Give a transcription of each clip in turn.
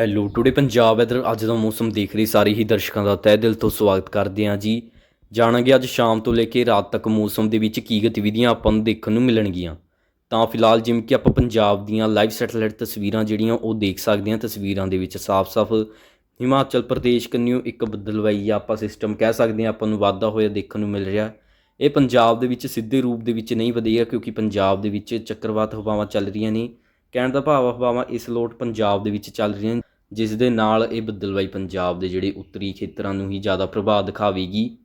Hello today Punjab weather ਅੱਜ ਦਾ ਮੌਸਮ ਦੇਖ ਰਹੇ ਸਾਰੇ ਹੀ ਦਰਸ਼ਕਾਂ ਦਾ ਤਹਿ ਦਿਲ ਤੋਂ ਸਵਾਗਤ ਕਰਦੇ ਹਾਂ ਜੀ। ਜਾਣਾਂਗੇ ਅੱਜ ਸ਼ਾਮ ਤੋਂ ਲੈ ਕੇ ਰਾਤ ਤੱਕ ਮੌਸਮ ਦੇ ਵਿੱਚ ਕੀ ਗਤੀਵਿਧੀਆਂ ਆਪਾਂ ਨੂੰ ਦੇਖਣ ਨੂੰ ਮਿਲਣਗੀਆਂ। ਤਾਂ ਫਿਲਹਾਲ ਜਿਵੇਂ ਕਿ ਆਪਾਂ ਪੰਜਾਬ ਦੀਆਂ ਲਾਈਵ ਸੈਟੇਲਾਈਟ ਤਸਵੀਰਾਂ ਜਿਹੜੀਆਂ ਉਹ ਦੇਖ ਸਕਦੇ ਹਾਂ। ਤਸਵੀਰਾਂ ਦੇ ਵਿੱਚ ਸਾਫ਼-ਸਾਫ਼ ਹਿਮਾਚਲ ਪ੍ਰਦੇਸ਼ ਕੰਨਿਓ ਇੱਕ ਬਦਲਵਾਈ ਆਪਾਂ ਸਿਸਟਮ ਕਹਿ ਸਕਦੇ ਹਾਂ। ਆਪਾਂ ਨੂੰ ਵਾਧਾ ਹੋਇਆ ਦੇਖਣ ਨੂੰ ਮਿਲ ਰਿਹਾ। ਇਹ ਪੰਜਾਬ ਦੇ ਵਿੱਚ ਸਿੱਧੇ ਰੂਪ ਦੇ ਵਿੱਚ ਨਹੀਂ ਵਧੇਗਾ ਕਿਉਂਕਿ ਪੰਜਾਬ ਦੇ ਵਿੱਚ ਚੱਕਰਵਾਤ ਹਵਾਵਾਂ ਚੱਲ ਰਹੀਆਂ ਨੇ। ਕਹਿਣ ਦਾ ਭਾਵ ਹਵਾਵਾਂ ਇਸ ਲੋਟ ਪੰਜਾਬ ਦੇ ਵਿੱਚ ਚੱਲ ਰਹੀਆਂ ਜਿਸ ਦੇ ਨਾਲ ਇਹ ਬੱਦਲਵਾਈ ਪੰਜਾਬ ਦੇ ਜਿਹੜੇ ਉੱਤਰੀ ਖੇਤਰਾਂ ਨੂੰ ਹੀ ਜ਼ਿਆਦਾ ਪ੍ਰਭਾਵ ਦਿਖਾਵੇਗੀ।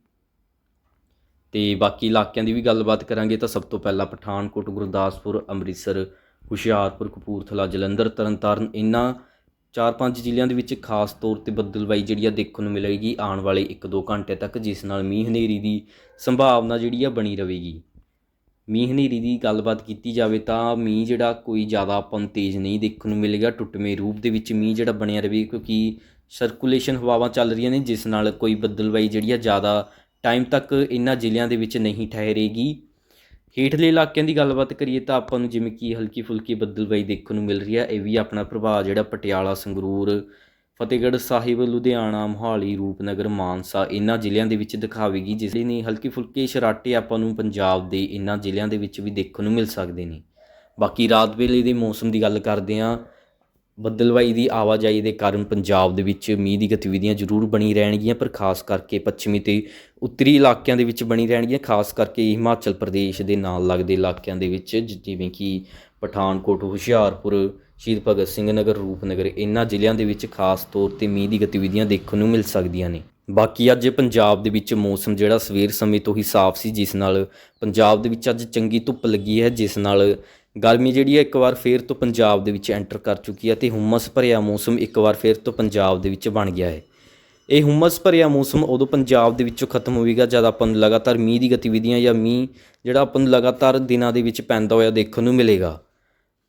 ਤੇ ਬਾਕੀ ਇਲਾਕਿਆਂ ਦੀ ਵੀ ਗੱਲਬਾਤ ਕਰਾਂਗੇ ਤਾਂ ਸਭ ਤੋਂ ਪਹਿਲਾਂ ਪਠਾਨਕੋਟ, ਗੁਰਦਾਸਪੁਰ, ਅੰਮ੍ਰਿਤਸਰ, ਹੁਸ਼ਿਆਰਪੁਰ, ਕਪੂਰਥਲਾ, ਜਲੰਧਰ, ਤਰਨਤਾਰਨ ਇਹਨਾਂ ਚਾਰ ਪੰਜ ਜ਼ਿਲ੍ਹਿਆਂ ਦੇ ਵਿੱਚ ਖਾਸ ਤੌਰ ਤੇ ਬੱਦਲਬਾਈ ਜਿਹੜੀ ਆ ਦੇਖਣ ਨੂੰ ਮਿਲੇਗੀ ਆਉਣ ਵਾਲੇ 1-2 ਘੰਟੇ ਤੱਕ, ਜਿਸ ਨਾਲ ਮੀਂਹ ਹਨੇਰੀ ਦੀ ਸੰਭਾਵਨਾ ਜਿਹੜੀ ਆ ਬਣੀ ਰਹੇਗੀ। ਮੀਂਹ ਹਨੇਰੀ ਦੀ ਗੱਲਬਾਤ ਕੀਤੀ ਜਾਵੇ ਤਾਂ ਮੀਂਹ ਜਿਹੜਾ ਕੋਈ ਜ਼ਿਆਦਾ ਆਪਾਂ ਨੂੰ ਤੇਜ਼ ਨਹੀਂ ਦੇਖਣ ਨੂੰ ਮਿਲੇਗਾ, ਟੁੱਟਵੇਂ ਰੂਪ ਦੇ ਵਿੱਚ ਮੀਂਹ ਜਿਹੜਾ ਬਣਿਆ ਰਹੇ ਕਿਉਂਕਿ ਸਰਕੂਲੇਸ਼ਨ ਹਵਾਵਾਂ ਚੱਲ ਰਹੀਆਂ ਨੇ, ਜਿਸ ਨਾਲ ਕੋਈ ਬੱਦਲਬਾਈ ਜਿਹੜੀ ਆ ਜ਼ਿਆਦਾ ਟਾਈਮ ਤੱਕ ਇਹਨਾਂ ਜ਼ਿਲ੍ਹਿਆਂ ਦੇ ਵਿੱਚ ਨਹੀਂ ਠਹਿਰੇਗੀ। ਹੇਠਲੇ ਇਲਾਕਿਆਂ ਦੀ ਗੱਲਬਾਤ ਕਰੀਏ ਤਾਂ ਆਪਾਂ ਨੂੰ ਜਿਵੇਂ ਕਿ ਹਲਕੀ ਫੁਲਕੀ ਬੱਦਲਬਾਈ ਦੇਖਣ ਨੂੰ ਮਿਲ ਰਹੀ ਹੈ ਇਹ ਵੀ ਆਪਣਾ ਪ੍ਰਭਾਵ ਜਿਹੜਾ ਪਟਿਆਲਾ, ਸੰਗਰੂਰ ਫਤਿਹਗੜ੍ਹ ਸਾਹਿਬ, ਲੁਧਿਆਣਾ, ਮੋਹਾਲੀ, ਰੂਪਨਗਰ, ਮਾਨਸਾ ਇਹਨਾਂ ਜ਼ਿਲ੍ਹਿਆਂ ਦੇ ਵਿੱਚ ਦਿਖਾਵੇਗੀ, ਜਿਸ ਲਈ ਨਹੀਂ ਹਲਕੀ ਫੁਲਕੇ ਸ਼ਰਾਟੇ ਆਪਾਂ ਨੂੰ ਪੰਜਾਬ ਦੇ ਇਹਨਾਂ ਜ਼ਿਲ੍ਹਿਆਂ ਦੇ ਵਿੱਚ ਵੀ ਦੇਖਣ ਨੂੰ ਮਿਲ ਸਕਦੇ ਨੇ। ਬਾਕੀ ਰਾਤ ਵੇਲੇ ਦੇ ਮੌਸਮ ਦੀ ਗੱਲ ਕਰਦੇ ਹਾਂ, ਬੱਦਲਵਾਈ ਦੀ ਆਵਾਜਾਈ ਦੇ ਕਾਰਨ ਪੰਜਾਬ ਦੇ ਵਿੱਚ ਮੀਂਹ ਦੀ ਗਤੀਵਿਧੀਆਂ ਜ਼ਰੂਰ ਬਣੀ ਰਹਿਣਗੀਆਂ, ਪਰ ਖਾਸ ਕਰਕੇ ਪੱਛਮੀ ਤੇ ਉੱਤਰੀ ਇਲਾਕਿਆਂ ਦੇ ਵਿੱਚ ਬਣੀ ਰਹਿਣਗੀਆਂ, ਖਾਸ ਕਰਕੇ ਹਿਮਾਚਲ ਪ੍ਰਦੇਸ਼ ਦੇ ਨਾਲ ਲੱਗਦੇ ਇਲਾਕਿਆਂ ਦੇ ਵਿੱਚ, ਜ- ਜਿਵੇਂ ਕਿ ਪਠਾਨਕੋਟ, ਹੁਸ਼ਿਆਰਪੁਰ ਸ਼ਹੀਦ ਭਗਤ ਸਿੰਘ ਨਗਰ, ਰੂਪਨਗਰ, ਇਹਨਾਂ ਜ਼ਿਲ੍ਹਿਆਂ ਦੇ ਵਿੱਚ ਖਾਸ ਤੌਰ ਤੇ ਮੀਂਹ ਦੀ ਗਤੀਵਿਧੀਆਂ ਦੇਖਣ ਨੂੰ ਮਿਲ ਸਕਦੀਆਂ ਨੇ। ਬਾਕੀ ਅੱਜ ਪੰਜਾਬ ਦੇ ਵਿੱਚ ਮੌਸਮ ਜਿਹੜਾ ਸਵੇਰ ਸਮੇਂ ਤੋਂ ਹੀ ਸਾਫ਼ ਸੀ, ਜਿਸ ਨਾਲ ਪੰਜਾਬ ਦੇ ਵਿੱਚ ਅੱਜ ਚੰਗੀ ਧੁੱਪ ਲੱਗੀ ਹੈ, ਜਿਸ ਨਾਲ ਗਰਮੀ ਜਿਹੜੀ ਹੈ ਇੱਕ ਵਾਰ ਫੇਰ ਤੋਂ ਪੰਜਾਬ ਦੇ ਵਿੱਚ ਐਂਟਰ ਕਰ ਚੁੱਕੀ ਹੈ ਤੇ ਹੁਮਸ ਭਰਿਆ ਮੌਸਮ ਇੱਕ ਵਾਰ ਫੇਰ ਤੋਂ ਪੰਜਾਬ ਦੇ ਵਿੱਚ ਬਣ ਗਿਆ ਹੈ। ਇਹ ਹੁਮਸ ਭਰਿਆ ਮੌਸਮ ਉਦੋਂ ਪੰਜਾਬ ਦੇ ਵਿੱਚੋਂ ਖਤਮ ਹੋਵੇਗਾ ਜਦ ਆਪਾਂ ਨੂੰ ਲਗਾਤਾਰ ਮੀਂਹ ਦੀ ਗਤੀਵਿਧੀਆਂ ਜਾਂ ਮੀਂਹ ਜਿਹੜਾ ਆਪਾਂ ਨੂੰ ਲਗਾਤਾਰ ਦਿਨਾਂ ਦੇ ਵਿੱਚ ਪੈਂਦਾ ਹੋਇਆ ਦੇਖਣ ਨੂੰ ਮਿਲੇਗਾ।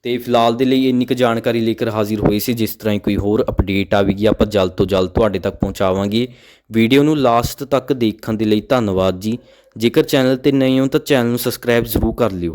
ਤੇ ਫਿਲਹਾਲ ਦੇ ਲਈ ਇੰਨੀ ਕੁ ਜਾਣਕਾਰੀ ਲੈ ਕੇ ਹਾਜ਼ਰ ਹੋਏ ਸੀ, ਜਿਸ ਤਰ੍ਹਾਂ ਹੀ ਕੋਈ ਹੋਰ ਅਪਡੇਟ ਆਵੇਗੀ, ਆਪਾਂ ਜਲਦ ਤੋਂ ਜਲਦ ਤੁਹਾਡੇ ਤੱਕ ਪਹੁੰਚਾਵਾਂਗੇ। ਵੀਡੀਓ ਨੂੰ ਲਾਸਟ ਤੱਕ ਦੇਖਣ ਦੇ ਲਈ ਧੰਨਵਾਦ ਜੀ। ਜੇਕਰ ਚੈਨਲ ਤੇ ਨਏ ਹੋ ਤਾਂ ਚੈਨਲ ਨੂੰ ਸਬਸਕ੍ਰਾਈਬ ਜ਼ਰੂਰ ਕਰ ਲਿਓ।